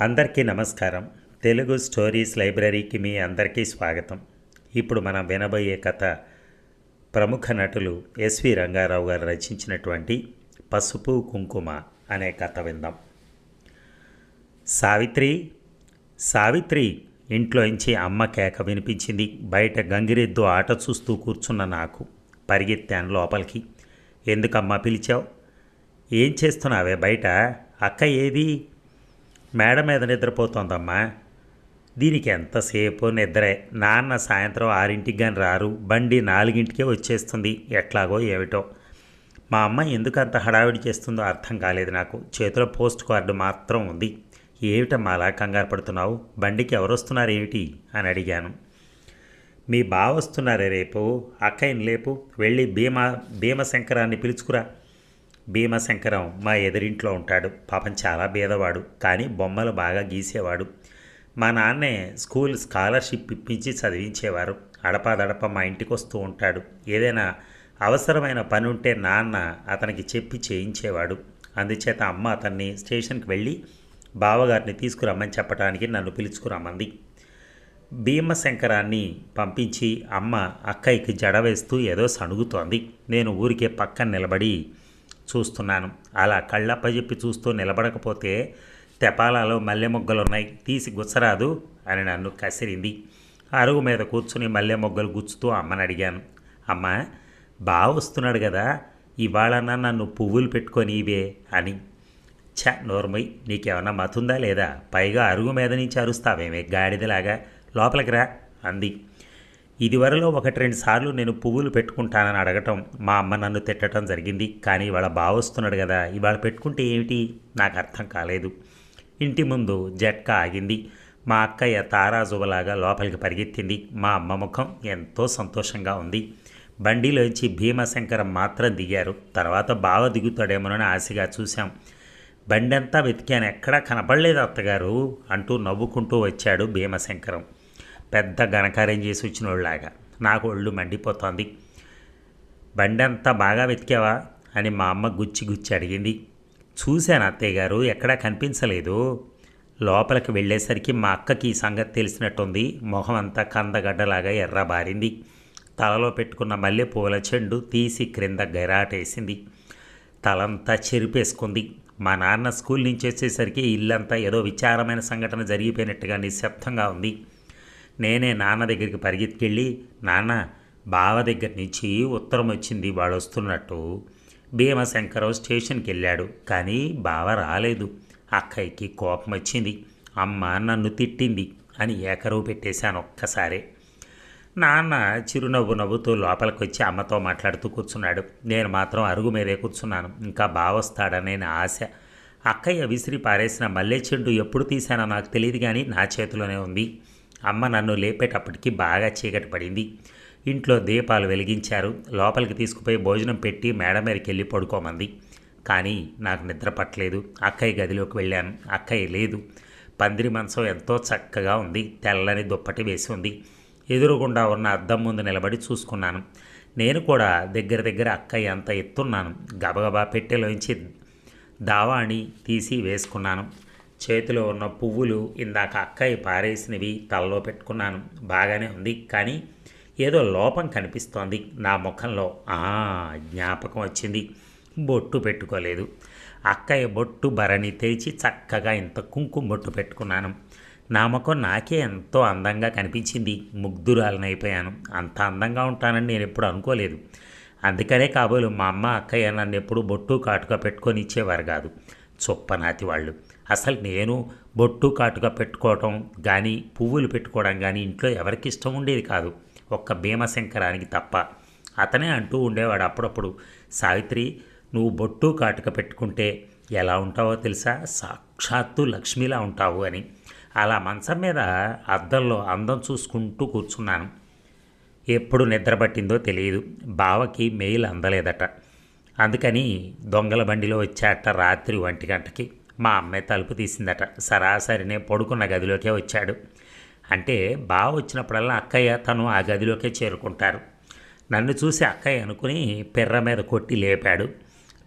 అందరికీ నమస్కారం. తెలుగు స్టోరీస్ లైబ్రరీకి మీ అందరికీ స్వాగతం. ఇప్పుడు మనం వినబోయే కథ ప్రముఖ నటులు ఎస్వి రంగారావు గారు రచించినటువంటి పసుపు కుంకుమ అనే కథ విందాం. సావిత్రి సావిత్రి! ఇంట్లోంచి అమ్మ కేక వినిపించింది. బయట గంగిరెద్దు ఆట చూస్తూ కూర్చున్న నాకు పరిగెత్తాను లోపలికి. ఎందుకమ్మా పిలిచావు? ఏం చేస్తున్నావే బయట? అక్క ఏది? మేడ మీద నిద్రపోతోందమ్మా. దీనికి ఎంతసేపు నిద్రే? నాన్న సాయంత్రం ఆరింటికి కానీ రారు. బండి నాలుగింటికే వచ్చేస్తుంది. ఎట్లాగో ఏమిటో. మా అమ్మ ఎందుకు అంత హడావిడి చేస్తుందో అర్థం కాలేదు నాకు. చేతిలో పోస్ట్ కార్డు మాత్రం ఉంది. ఏమిటమ్మా అలా కంగారు పడుతున్నావు? బండికి ఎవరు వస్తున్నారు ఏమిటి? అని అడిగాను. మీ బావ వస్తున్నారే రేపు? అక్కయ్యని లేపు. వెళ్ళి భీమా భీమశంకరాన్ని పిలుచుకురా. భీమశంకరం మా ఎదురింట్లో ఉంటాడు. పాపం చాలా బీదవాడు కానీ బొమ్మలు బాగా గీసేవాడు. మా నాన్నే స్కూల్ స్కాలర్షిప్ ఇప్పించి చదివించేవారు. అడపాదడప మా ఇంటికి వస్తూ ఉంటాడు. ఏదైనా అవసరమైన పని ఉంటే నాన్న అతనికి చెప్పి చేయించేవాడు. అందుచేత అమ్మ అతన్ని స్టేషన్కి వెళ్ళి బావగారిని తీసుకురమ్మని చెప్పడానికి నన్ను పిలుచుకురమ్మంది. భీమశంకరాన్ని పంపించి అమ్మ అక్కయ్యకి జడ వేస్తూ ఏదో సణుగుతోంది. నేను ఊరికే పక్కన నిలబడి చూస్తున్నాను. అలా కళ్ళప్పజెప్పి చూస్తూ నిలబడకపోతే తెపాలలో మల్లె మొగ్గలు ఉన్నాయి తీసి గుచ్చరాదు అని నన్ను కసిరింది. అరుగు మీద కూర్చుని మల్లె మొగ్గలు గుచ్చుతూ అమ్మని అడిగాను. అమ్మ బావ వస్తున్నాడు కదా ఇవాళన్నా నన్ను పువ్వులు పెట్టుకొని ఇవే అని. ఛ నోర్మయ్ నీకేమన్నా మతుందా లేదా? పైగా అరుగు మీద నుంచి అరుస్తావేమే గాడిదలాగా. లోపలికి రా అంది. ఇదివరలో ఒకటి రెండు సార్లు నేను పువ్వులు పెట్టుకుంటానని అడగటం మా అమ్మ నన్ను తిట్టడం జరిగింది. కానీ ఇవాళ బాగా వస్తున్నాడు కదా ఇవాళ పెట్టుకుంటే ఏమిటి? నాకు అర్థం కాలేదు. ఇంటి ముందు జట్కా ఆగింది. మా అక్కయ్య తారాజువలాగా లోపలికి పరిగెత్తింది. మా అమ్మ ముఖం ఎంతో సంతోషంగా ఉంది. బండిలోంచి భీమశంకరం మాత్రం దిగారు. తర్వాత బావ దిగుతాడేమోనని ఆశగా చూశాం. బండి అంతా వెతికాను. ఎక్కడా కనపడలేదు అత్తగారు అంటూ నవ్వుకుంటూ వచ్చాడు భీమశంకరం. పెద్ద ఘనకార్యం చేసి వచ్చిన వాళ్ళలాగా నాకు ఒళ్ళు మండిపోతోంది. బండి అంతా బాగా వెతికావా? అని మా అమ్మ గుచ్చి గుచ్చి అడిగింది. చూశాను అత్తయ్య గారు ఎక్కడా కనిపించలేదు. లోపలికి వెళ్ళేసరికి మా అక్కకి ఈ సంగతి తెలిసినట్టుంది. మొహం అంతా కందగడ్డలాగా ఎర్రబారింది. తలలో పెట్టుకున్న మల్లె పూల చెండు తీసి క్రింద గైరాటేసింది. తలంతా చెరిపేసుకుంది. మా నాన్న స్కూల్ నుంచి వచ్చేసరికి ఇల్లంతా ఏదో విచారమైన సంఘటన జరిగిపోయినట్టుగా నిశ్శబ్దంగా ఉంది. నేనే నాన్న దగ్గరికి పరిగెత్తుకెళ్ళి నాన్న బావ దగ్గర నుంచి ఉత్తరం వచ్చింది వాడు వస్తున్నట్టు. భీమశంకరం స్టేషన్కి వెళ్ళాడు కానీ బావ రాలేదు. అక్కయ్యకి కోపం వచ్చింది. అమ్మ నన్ను తిట్టింది అని ఏకరువు పెట్టేశాను ఒక్కసారే. నాన్న చిరునవ్వు నవ్వుతూ లోపలికి వచ్చి అమ్మతో మాట్లాడుతూ కూర్చున్నాడు. నేను మాత్రం అరుగు మీదే కూర్చున్నాను. ఇంకా బావొస్తాడనే నా ఆశ. అక్కయ్య విసిరి పారేసిన మల్లె చెండు ఎప్పుడు తీశానో నాకు తెలియదు కానీ నా చేతిలోనే ఉంది. అమ్మ నన్ను లేపేటప్పటికి బాగా చీకటి పడింది. ఇంట్లో దీపాలు వెలిగించారు. లోపలికి తీసుకుపోయి భోజనం పెట్టి మేడ మీదకి వెళ్ళి పడుకోమంది. కానీ నాకు నిద్ర పట్టలేదు. అక్కయ్య గదిలోకి వెళ్ళాను. అక్కయ్య లేదు. పందిరి మంచం ఎంతో చక్కగా ఉంది. తెల్లని దుప్పటి వేసి ఉంది. ఎదురుగుండా ఉన్న అద్దం ముందు నిలబడి చూసుకున్నాను. నేను కూడా దగ్గర దగ్గర అక్కయ్య అంత ఎత్తున్నాను. గబగబా పెట్టెలోంచి దావాణి తీసి వేసుకున్నాను. చేతిలో ఉన్న పువ్వులు ఇందాక అక్కయ్య పారేసినవి తలలో పెట్టుకున్నాను. బాగానే ఉంది కానీ ఏదో లోపం కనిపిస్తోంది. నా ముఖంలో ఆ జ్ఞాపకం వచ్చింది. బొట్టు పెట్టుకోలేదు. అక్కయ్య బొట్టు భరణి తెరిచి చక్కగా ఇంత కుంకుమ బొట్టు పెట్టుకున్నాను. నా ముఖం నాకే ఎంతో అందంగా కనిపించింది. ముగ్ధురాలనైపోయాను అంత అందంగా ఉంటానని నేను ఎప్పుడు అనుకోలేదు. అందుకనే కాబోలు మా అమ్మ అక్కయ్య నన్ను ఎప్పుడు బొట్టు కాటుగా పెట్టుకొని ఇచ్చేవారు కాదు. చొప్పనాతి వాళ్ళు. అసలు నేను బొట్టు కాటుగా పెట్టుకోవటం కానీ పువ్వులు పెట్టుకోవడం కానీ ఇంట్లో ఎవరికి ఇష్టం ఉండేది కాదు. ఒక్క భీమశంకరానికి తప్ప. అతనే అంటూ ఉండేవాడు అప్పుడప్పుడు సావిత్రి నువ్వు బొట్టు కాటుక పెట్టుకుంటే ఎలా ఉంటావో తెలుసా? సాక్షాత్తు లక్ష్మిలా ఉంటావు అని. అలా మంచం మీద అద్దంలో అందం చూసుకుంటూ కూర్చున్నాను. ఎప్పుడు నిద్రపట్టిందో తెలియదు. బావకి మెయిల్ అందలేదట. అందుకని దొంగల బండిలో వచ్చాట రాత్రి ఒంటి గంటకి. మా అమ్మాయి తలుపు తీసిందట. సరాసరినే పడుకున్న గదిలోకే వచ్చాడు. అంటే బావ వచ్చినప్పుడల్లా అక్కయ్య తను ఆ గదిలోకే చేరుకుంటారు. నన్ను చూసి అక్కయ్య అనుకుని పిర్ర మీద కొట్టి లేపాడు.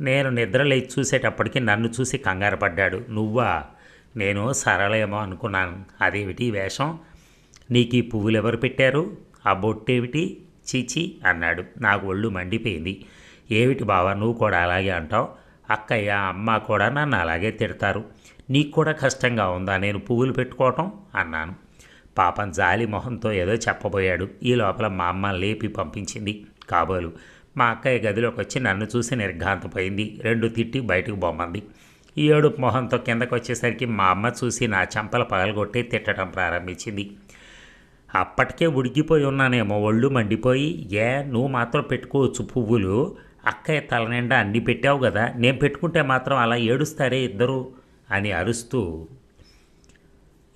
నేను నిద్ర లేచి చూసేటప్పటికి నన్ను చూసి కంగారు పడ్డాడు. నువ్వా? నేను సరళేమో అనుకున్నాను. అదేమిటి వేషం? నీకు ఈ పువ్వులు ఎవరు పెట్టారు? ఆ బొట్టేమిటి? చీచి అన్నాడు. నాకు ఒళ్ళు మండిపోయింది. ఏమిటి బావా నువ్వు కూడా అలాగే అంటావు? అక్కయ్య అమ్మ కూడా నన్ను అలాగే తిడతారు. నీకు కూడా కష్టంగా ఉందా? నేను పువ్వులు పెట్టుకోవటం? అన్నాను. పాపం జాలి మొహంతో ఏదో చెప్పబోయాడు. ఈ లోపల మా అమ్మ లేపి పంపించింది. కాబోలు మా అక్కయ్య గదిలోకి వచ్చి నన్ను చూసి నిర్ఘాంతపోయింది. రెండు తిట్టి బయటకు బొమ్మంది. ఈ ఏడుపు మొహంతో కిందకు వచ్చేసరికి మా అమ్మ చూసి నా చెంపల పగలగొట్టి తిట్టడం ప్రారంభించింది. అప్పటికే ఉడికిపోయి ఉన్నానేమో ఒళ్ళు మండిపోయి. ఏ నువ్వు మాత్రం పెట్టుకోవచ్చు పువ్వులు? అక్కయ్య తల నిండా అన్ని పెట్టావు కదా నేను పెట్టుకుంటే మాత్రం అలా ఏడుస్తారే ఇద్దరు అని అరుస్తూ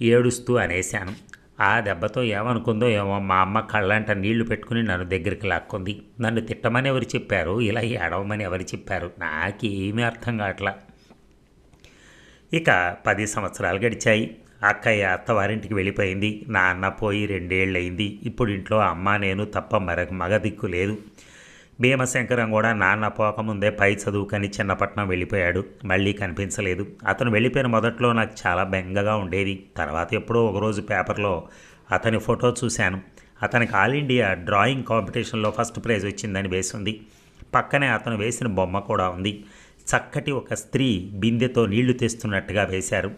ఏడుస్తూ అనేశాను. ఆ దెబ్బతో ఏమనుకుందో ఏమో మా అమ్మ కళ్ళంట నీళ్ళు పెట్టుకుని నన్ను దగ్గరికి లాక్కుంది. నన్ను తిట్టమని ఎవరు చెప్పారు? ఇలా ఏడవమని ఎవరు చెప్పారు? నాకేమీ అర్థం కావట్లా. ఇక పది సంవత్సరాలు గడిచాయి. అక్కయ్య అత్తవారింటికి వెళ్ళిపోయింది. నాన్న పోయి రెండేళ్ళు అయింది ఇప్పుడు ఇంట్లో అమ్మ నేను తప్ప మరొక మగ దిక్కు లేదు. భీమశంకరం కూడా నాన్న పోకముందే పై చదువుకని చిన్నపట్నం వెళ్ళిపోయాడు. మళ్ళీ కనిపించలేదు. అతను వెళ్ళిపోయిన మొదట్లో నాకు చాలా బెంగగా ఉండేది. తర్వాత ఎప్పుడో ఒకరోజు పేపర్లో అతని ఫోటో చూశాను. అతనికి ఆల్ ఇండియా డ్రాయింగ్ కాంపిటీషన్లో ఫస్ట్ ప్రైజ్ వచ్చిందని వేసింది. పక్కనే అతను వేసిన బొమ్మ కూడా ఉంది. చక్కటి ఒక స్త్రీ బిందెతో నీళ్ళు తెస్తున్నట్టుగా వేశారు.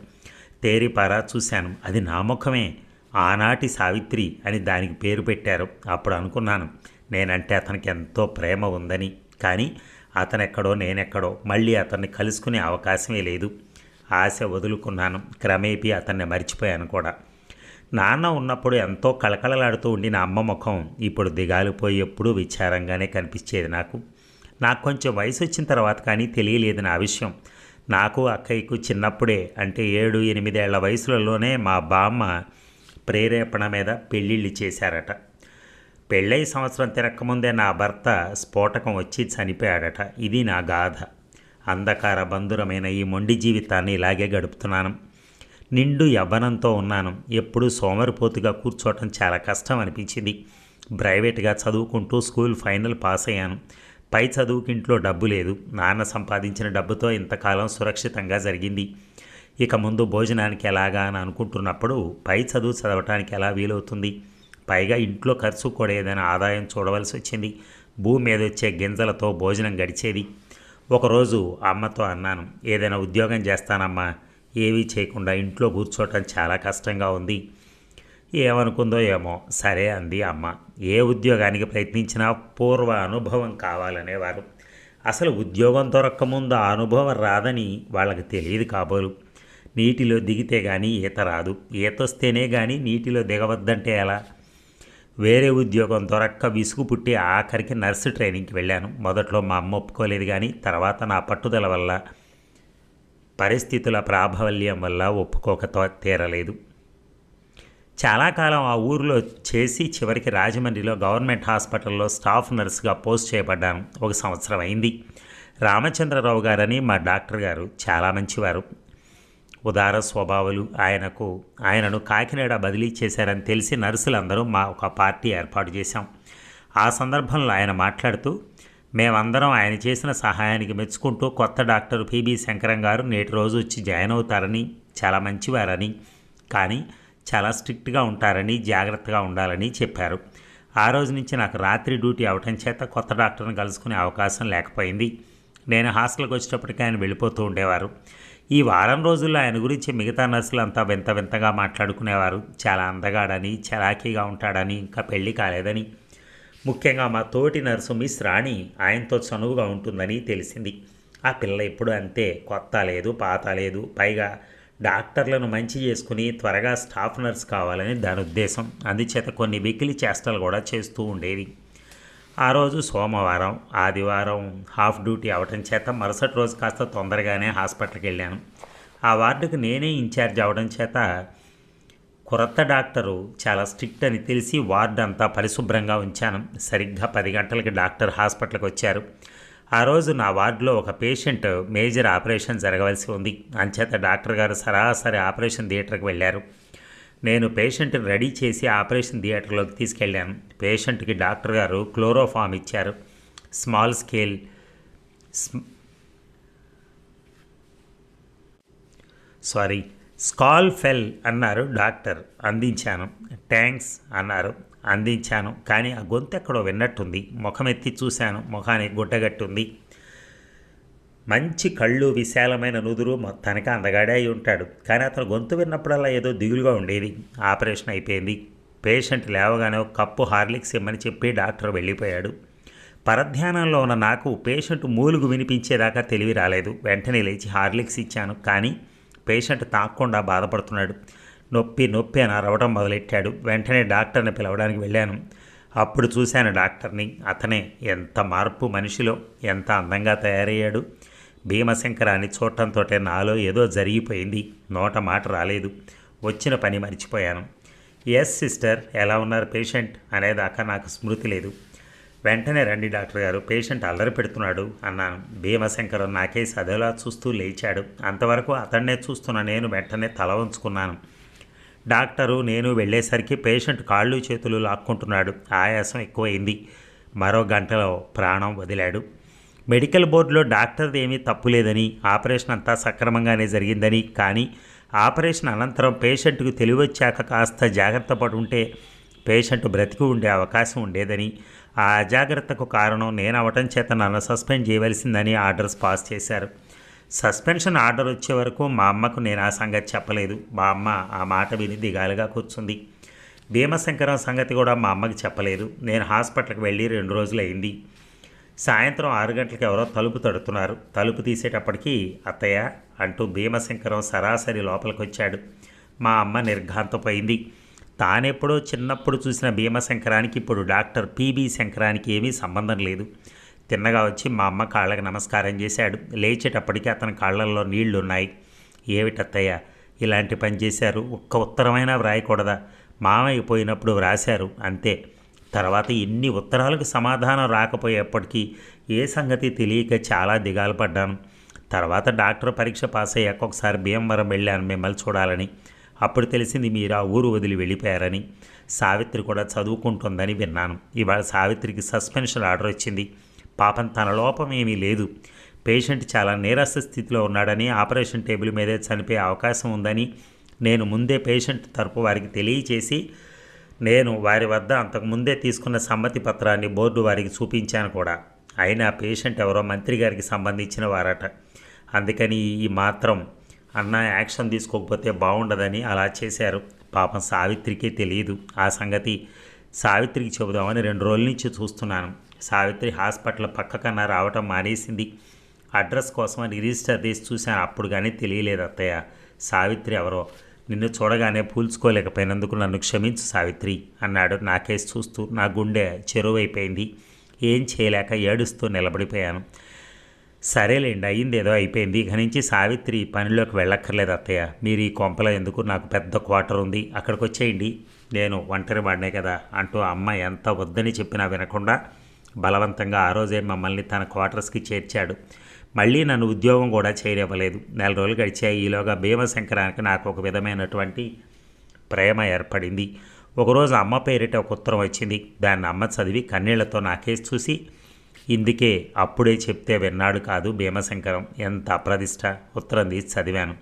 తేరిపారా చూశాను. అది నా ముఖమే. ఆనాటి సావిత్రి అని దానికి పేరు పెట్టారు. అప్పుడు అనుకున్నాను. నేనంటే అతనికి ఎంతో ప్రేమ ఉందని. కానీ అతనెక్కడో నేనెక్కడో మళ్ళీ అతన్ని కలుసుకునే అవకాశమే లేదు. ఆశ వదులుకున్నాను. క్రమేపీ అతన్ని మర్చిపోయాను కూడా. నాన్న ఉన్నప్పుడు ఎంతో కళకళలాడుతూ ఉండిన అమ్మ ముఖం ఇప్పుడు దిగాలిపోయి ఎప్పుడూ విచారంగానే కనిపించేది నాకు. నాకు కొంచెం వయసు వచ్చిన తర్వాత కానీ తెలియలేదు నా విషయం. నాకు అక్కయ్యకు చిన్నప్పుడే అంటే ఏడు ఎనిమిదేళ్ళ వయసులలోనే మా బామ్మ ప్రేరేపణ మీద పెళ్ళిళ్ళు చేశారట. పెళ్ళై సంవత్సరం తిరక్కముందే నా భర్త స్ఫోటకం వచ్చి చనిపోయాడట. ఇది నా గాథ అంధకార బంధురమైన ఈ మొండి జీవితాన్ని ఇలాగే గడుపుతున్నాను. నిండు యవ్వనంతో ఉన్నాను. ఎప్పుడూ సోమరిపోతుగా కూర్చోవటం చాలా కష్టం అనిపించింది ప్రైవేట్గా చదువుకుంటూ స్కూల్ ఫైనల్ పాస్ అయ్యాను. పై చదువుకి ఇంట్లో డబ్బు లేదు. నాన్న సంపాదించిన డబ్బుతో ఇంతకాలం సురక్షితంగా జరిగింది. ఇక ముందు భోజనానికి ఎలాగా అని అనుకుంటున్నప్పుడు పై చదువు చదవటానికి ఎలా వీలవుతుంది? పైగా ఇంట్లో ఖర్చు కూడా ఏదైనా ఆదాయం చూడవలసి వచ్చింది. భూమి మీద వచ్చే గింజలతో భోజనం గడిచేది. ఒకరోజు అమ్మతో అన్నాను ఏదైనా ఉద్యోగం చేస్తానమ్మా ఏవీ చేయకుండా ఇంట్లో కూర్చోవటం చాలా కష్టంగా ఉంది. ఏమనుకుందో ఏమో సరే అంది అమ్మ. ఏ ఉద్యోగానికి ప్రయత్నించినా పూర్వ అనుభవం కావాలనేవారు. అసలు ఉద్యోగం దొరక్కముందు ఆ అనుభవం రాదని వాళ్ళకి తెలియదు కాబోలు. నీటిలో దిగితే కానీ ఈత రాదు. ఈతొస్తేనే కానీ నీటిలో దిగవద్దంటే ఎలా? వేరే ఉద్యోగం దొరక్క విసుగు పుట్టి ఆఖరికి నర్సు ట్రైనింగ్కి వెళ్ళాను. మొదట్లో మా అమ్మ ఒప్పుకోలేదు కానీ తర్వాత నా పట్టుదల వల్ల పరిస్థితుల ప్రాబల్యం వల్ల ఒప్పుకోక తీరలేదు. చాలా కాలం ఆ ఊరిలో చేసి చివరికి రాజమండ్రిలో గవర్నమెంట్ హాస్పిటల్లో స్టాఫ్ నర్సుగా పోస్ట్ చేయబడ్డాను. ఒక సంవత్సరం అయింది. రామచంద్రరావు గారని మా డాక్టర్ గారు చాలా మంచివారు. ఉదార స్వభావాలు ఆయనకు ఆయనను కాకినాడ బదిలీ చేశారని తెలిసి నర్సులందరూ మా ఒక పార్టీ ఏర్పాటు చేశాం. ఆ సందర్భంలో ఆయన మాట్లాడుతూ మేమందరం ఆయన చేసిన సహాయానికి మెచ్చుకుంటూ కొత్త డాక్టర్ పిబి శంకరం గారు నేటి రోజు వచ్చి జాయిన్ అవుతారని చాలా మంచివారని కానీ చాలా స్ట్రిక్ట్గా ఉంటారని జాగ్రత్తగా ఉండాలని చెప్పారు. ఆ రోజు నుంచి నాకు రాత్రి డ్యూటీ అవటం చేత కొత్త డాక్టర్ని కలుసుకునే అవకాశం లేకపోయింది. నేను హాస్టల్కి వచ్చేటప్పటికి ఆయన వెళ్ళిపోతూ ఉండేవారు. ఈ వారం రోజుల్లో ఆయన గురించి మిగతా నర్సులు అంతా వింత వింతగా మాట్లాడుకునేవారు. చాలా అందగాడని చలాకీగా ఉంటాడని ఇంకా పెళ్ళి కాలేదని. ముఖ్యంగా మా తోటి నర్సు మిస్ రాణి ఆయనతో చనువుగా ఉంటుందని తెలిసింది. ఆ పిల్ల ఎప్పుడు అంతే కొత్త లేదు పాత లేదు. పైగా డాక్టర్లను మంచి చేసుకుని త్వరగా స్టాఫ్ నర్స్ కావాలని దాని ఉద్దేశం. అందుచేత కొన్ని వెకిలి చేష్టలు కూడా చేస్తూ ఉండేది. ఆ రోజు సోమవారం ఆదివారం హాఫ్ డ్యూటీ అవటం చేత మరుసటి రోజు కాస్త తొందరగానే హాస్పిటల్కి వెళ్ళాను. ఆ వార్డుకు నేనే ఇన్ఛార్జ్ అవడం చేత కొత్త డాక్టరు చాలా స్ట్రిక్ట్ అని తెలిసి వార్డు అంతా పరిశుభ్రంగా ఉంచాను. సరిగ్గా పది గంటలకి డాక్టర్ హాస్పిటల్కి వచ్చారు. ఆ రోజు నా వార్డులో ఒక పేషెంట్ మేజర్ ఆపరేషన్ జరగవలసి ఉంది. అంచేత డాక్టర్ గారు సరాసరి ఆపరేషన్ థియేటర్కి వెళ్ళారు. నేను పేషెంట్ని రెడీ చేసి ఆపరేషన్ థియేటర్లోకి తీసుకెళ్ళాను. పేషెంట్కి డాక్టర్ గారు క్లోరోఫామ్ ఇచ్చారు. Small scale sorry scale fell అన్నారు డాక్టర్. అందించాను. ట్యాంక్స్ అన్నారు. అందించాను. కానీ ఆ గొంతు ఎక్కడో విన్నట్టుంది. ముఖం ఎత్తి చూశాను. ముఖానికి గుడ్డగట్టుంది. మంచి కళ్ళు విశాలమైన నుదురు మొత్తానికి అందగాడే అయి ఉంటాడు. కానీ అతను గొంతు విన్నప్పుడల్లా ఏదో దిగులుగా ఉండేది. ఆపరేషన్ అయిపోయింది. పేషెంట్ లేవగానే ఒక కప్పు హార్లిక్స్ ఇమ్మని చెప్పి డాక్టర్ వెళ్ళిపోయాడు. పరధ్యానంలో ఉన్న నాకు పేషెంట్ మూలుగు వినిపించేదాకా తెలివి రాలేదు. వెంటనే లేచి హార్లిక్స్ ఇచ్చాను. కానీ పేషెంట్ తాక్కుండా బాధపడుతున్నాడు. నొప్పి నొప్పి అని అరవడం మొదలెట్టాడు. వెంటనే డాక్టర్ని పిలవడానికి వెళ్ళాను. అప్పుడు చూశాను డాక్టర్ని. అతనే ఎంత మార్పు మనిషిలో ఎంత అందంగా తయారయ్యాడు. భీమశంకరాన్ని చూడటంతో నాలో ఏదో జరిగిపోయింది. నోట మాట రాలేదు. వచ్చిన పని మర్చిపోయాను. Yes sister. ఎలా ఉన్నారు పేషెంట్? అనేదాకా నాకు స్మృతి లేదు. వెంటనే రండి డాక్టర్ గారు. పేషెంట్ అల్లరి పెడుతున్నాడు అన్నాను. భీమశంకర్ నాకేసి అదేలా చూస్తూ లేచాడు. అంతవరకు అతన్నే చూస్తున్న నేను వెంటనే తల ఉంచుకున్నాను డాక్టరు నేను వెళ్ళేసరికి పేషెంట్ కాళ్ళు చేతులు లాక్కుంటున్నాడు. ఆయాసం ఎక్కువైంది. మరో గంటలో ప్రాణం వదిలాడు. మెడికల్ బోర్డులో డాక్టర్ది ఏమీ తప్పు లేదని ఆపరేషన్ అంతా సక్రమంగానే జరిగిందని కానీ ఆపరేషన్ అనంతరం పేషెంట్కు తెలివచ్చాక కాస్త జాగ్రత్త పడి ఉంటే పేషెంట్ బ్రతికి ఉండే అవకాశం ఉండేదని ఆ అజాగ్రత్తకు కారణం నేను అవటం చేత నన్ను సస్పెండ్ చేయవలసిందని ఆర్డర్స్ పాస్ చేశారు. సస్పెన్షన్ ఆర్డర్ వచ్చే వరకు మా అమ్మకు నేను ఆ సంగతి చెప్పలేదు. మా అమ్మ ఆ మాట విని దిగాలుగా కూర్చుంది. భీమశంకరం సంగతి కూడా మా అమ్మకి చెప్పలేదు. నేను హాస్పిటల్కి వెళ్ళి రెండు రోజులు అయింది సాయంత్రం ఆరు గంటలకు ఎవరో తలుపు తడుతున్నారు. తలుపు తీసేటప్పటికి అత్తయ్య అంటూ భీమశంకరం సరాసరి లోపలికి వచ్చాడు మా అమ్మ నిర్ఘాంతపోయింది తానెప్పుడో చిన్నప్పుడు చూసిన భీమశంకరానికి ఇప్పుడు డాక్టర్ పిబి శంకరానికి ఏమీ సంబంధం లేదు. తిన్నగా వచ్చి మా అమ్మ కాళ్ళకి నమస్కారం చేశాడు. లేచేటప్పటికీ అతని కాళ్ళల్లో నీళ్ళున్నాయి. ఏమిటత్తయ్య ఇలాంటి పని చేశారు? ఒక్క ఉత్తరమైనా వ్రాయకూడదా? మామయ్య పోయినప్పుడు వ్రాశారు అంతే. తర్వాత ఇన్ని ఉత్తరాలకు సమాధానం రాకపోయేప్పటికీ ఏ సంగతి తెలియక చాలా దిగాలు పడ్డాను. తర్వాత డాక్టర్ పరీక్ష పాస్ అయ్యాక ఒకసారి భీమవరం వెళ్ళాను మిమ్మల్ని చూడాలని. అప్పుడు తెలిసింది మీరు ఆ ఊరు వదిలి వెళ్ళిపోయారని. సావిత్రి కూడా చదువుకుంటుందని విన్నాను. ఇవాళ సావిత్రికి సస్పెన్షన్ ఆర్డర్ వచ్చింది. పాపం తన లోపం ఏమీ లేదు. పేషెంట్ చాలా నీరస స్థితిలో ఉన్నాడని ఆపరేషన్ టేబుల్ మీదే చనిపోయే అవకాశం ఉందని నేను ముందే పేషెంట్ తరపు వారికి తెలియచేసి నేను వారి వద్ద అంతకుముందే తీసుకున్న సమ్మతి పత్రాన్ని బోర్డు వారికి చూపించాను కూడా. అయినా పేషెంట్ ఎవరో మంత్రి గారికి సంబంధించిన వారట. అందుకని ఈ మాత్రం అన్న యాక్షన్ తీసుకోకపోతే బాగుండదని అలా చేశారు. పాపం సావిత్రికి తెలియదు ఆ సంగతి సావిత్రికి చెబుదామని రెండు రోజుల నుంచి చూస్తున్నాను. సావిత్రి హాస్పిటల్ పక్క కన్నా రావటం మానేసింది. అడ్రస్ కోసం రిజిస్టర్ తీసి చూశాను. అప్పుడు కానీ తెలియలేదు అత్తయ్య. సావిత్రి ఎవరో నిన్ను చూడగానే పూల్చుకోలేకపోయినందుకు నన్ను క్షమించు సావిత్రి అన్నాడు నాకేసి చూస్తూ. నా గుండె చెరువైపోయింది. ఏం చేయలేక ఏడుస్తూ నిలబడిపోయాను. సరేలేండి అయ్యింది ఏదో అయిపోయింది. ఇక నుంచి సావిత్రి పనిలోకి వెళ్ళక్కర్లేదు అత్తయ్య. మీరు ఈ కొంపలో ఎందుకు? నాకు పెద్ద క్వార్టర్ ఉంది. అక్కడికి వచ్చేయండి నేను ఒంటరి వాడినే కదా అంటూ అమ్మ ఎంత వద్దని చెప్పినా వినకుండా బలవంతంగా ఆ రోజే మమ్మల్ని తన క్వార్టర్స్కి చేర్చాడు. మళ్ళీ నన్ను ఉద్యోగం కూడా చేయనివ్వలేదు నెల రోజులు గడిచాయి. ఈలోగా భీమశంకరానికి నాకు ఒక విధమైనటువంటి ప్రేమ ఏర్పడింది. ఒకరోజు అమ్మ పేరిట ఒక ఉత్తరం వచ్చింది. దాన్ని అమ్మ చదివి కన్నీళ్ళతో నాకేసి చూసి ఇందుకే అప్పుడే చెప్తే విన్నాడు కాదు భీమశంకరం. ఎంత అప్రదిష్ట ఉత్తరం తీసి చదివాను.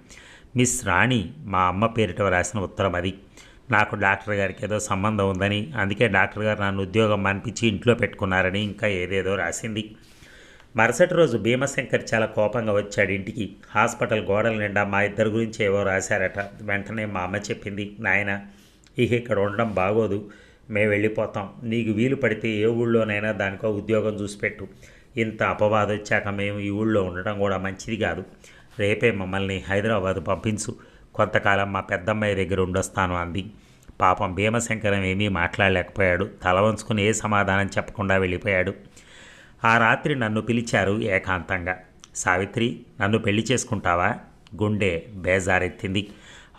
మిస్ రాణి మా అమ్మ పేరిట రాసిన ఉత్తరం అది. నాకు డాక్టర్ గారికి ఏదో సంబంధం ఉందని అందుకే డాక్టర్ గారు నన్ను ఉద్యోగం అనిపించి ఇంట్లో పెట్టుకున్నారని ఇంకా ఏదేదో రాసింది. మరుసటి రోజు భీమశంకర్ చాలా కోపంగా వచ్చాడు ఇంటికి. హాస్పిటల్ గోడల నిండా మా ఇద్దరి గురించి ఏవో రాశారట. వెంటనే మా అమ్మ చెప్పింది నాయన ఇక ఇక్కడ ఉండడం బాగోదు. మేము వెళ్ళిపోతాం. నీకు వీలు పడితే ఏ ఊళ్ళోనైనా దానికో ఉద్యోగం చూసిపెట్టు ఇంత అపవాదం వచ్చాక మేము ఈ ఊళ్ళో ఉండడం కూడా మంచిది కాదు. రేపే మమ్మల్ని హైదరాబాద్ పంపించు. కొంతకాలం మా పెద్దమ్మాయి దగ్గర ఉండొస్తాను అంది. పాపం భీమశంకరం ఏమీ మాట్లాడలేకపోయాడు. తల వంచుకుని ఏ సమాధానం చెప్పకుండా వెళ్ళిపోయాడు. ఆ రాత్రి నన్ను పిలిచారు ఏకాంతంగా. సావిత్రి నన్ను పెళ్ళి చేసుకుంటావా? గుండె బేజారెత్తింది.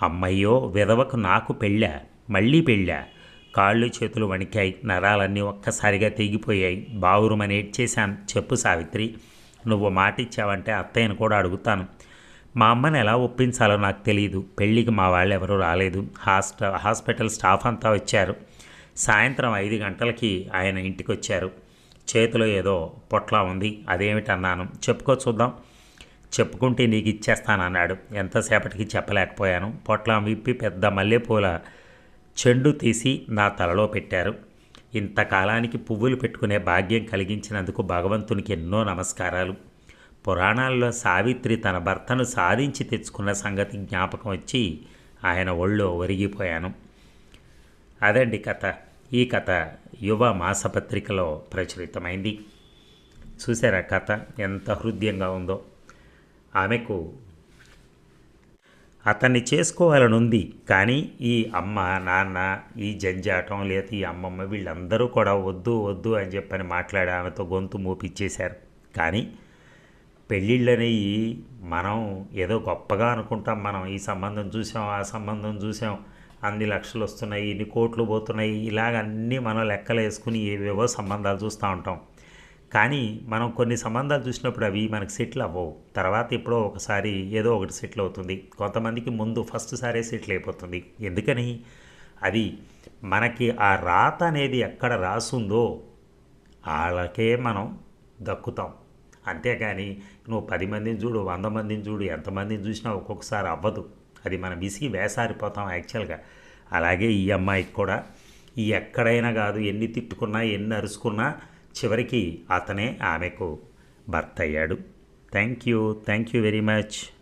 అమ్మయ్యో విధవకు నాకు పెళ్ళా? మళ్ళీ పెళ్ళా? కాళ్ళు చేతులు వణికాయి. నరాలన్నీ ఒక్కసారిగా తెగిపోయాయి. బావురుమని ఏడ్చేశాను చెప్పు సావిత్రి నువ్వు మాట ఇచ్చావంటే అత్తయ్యను కూడా అడుగుతాను. మా అమ్మని ఎలా ఒప్పించాలో నాకు తెలియదు పెళ్ళికి మా వాళ్ళు ఎవరూ రాలేదు. హాస్ట హాస్పిటల్ స్టాఫ్ అంతా వచ్చారు. సాయంత్రం ఐదు గంటలకి ఆయన ఇంటికి వచ్చారు చేతిలో ఏదో పొట్లా ఉంది అదేమిటన్నాను. చెప్పుకో చూద్దాం. చెప్పుకుంటే నీకు ఇచ్చేస్తానన్నాడు. ఎంతసేపటికి చెప్పలేకపోయాను. పొట్లం విప్పి పెద్ద మల్లెపూల చెండు తీసి నా తలలో పెట్టారు. ఇంతకాలానికి పువ్వులు పెట్టుకునే భాగ్యం కలిగించినందుకు భగవంతునికి ఎన్నో నమస్కారాలు. పురాణాల్లో సావిత్రి తన భర్తను సాధించి తెచ్చుకున్న సంగతి జ్ఞాపకం వచ్చి ఆయన ఒళ్ళో ఒరిగిపోయాను. అదండి కథ. ఈ కథ యువ మాసపత్రికలో ప్రచురితమైంది. చూసారా కథ ఎంత హృదయంగా ఉందో? ఆమెకు అతన్ని చేసుకోవాలనుంది కానీ ఈ అమ్మ నాన్న ఈ జంజాటం లేదా ఈ అమ్మమ్మ వీళ్ళందరూ కూడా వద్దు వద్దు అని చెప్పని మాట్లాడి ఆమెతో గొంతు మూపిచ్చేశారు. కానీ పెళ్ళిళ్ళనేవి మనం ఏదో గొప్పగా అనుకుంటాం మనం ఈ సంబంధం చూసాం ఆ సంబంధం చూసాం అన్ని లక్షలు వస్తున్నాయి ఇన్ని కోట్లు పోతున్నాయి ఇలాగ అన్నీ మనం లెక్కలు వేసుకుని ఏవేవో సంబంధాలు చూస్తూ ఉంటాం. కానీ మనం కొన్ని సంబంధాలు చూసినప్పుడు అవి మనకు సెటిల్ అవ్వవు. తర్వాత ఎప్పుడో ఒకసారి ఏదో ఒకటి సెటిల్ అవుతుంది. కొంతమందికి ముందు ఫస్ట్ సారే సెటిల్ అయిపోతుంది. ఎందుకని? అది మనకి ఆ రాత అనేది ఎక్కడ రాసుందో వాళ్ళకే మనం దక్కుతాం. అంతేగాని నువ్వు పది మందిని చూడు వంద మందిని చూడు ఎంతమందిని చూసినా ఒక్కొక్కసారి అవ్వదు. అది మనం విసిగి వేసారిపోతాం యాక్చువల్గా. అలాగే ఈ అమ్మాయికి కూడా ఈ ఎక్కడైనా కాదు ఎన్ని తిట్టుకున్నా ఎన్ని అరుచుకున్నా చివరికి అతనే ఆమెకు భర్త అయ్యాడు thank you thank you very much.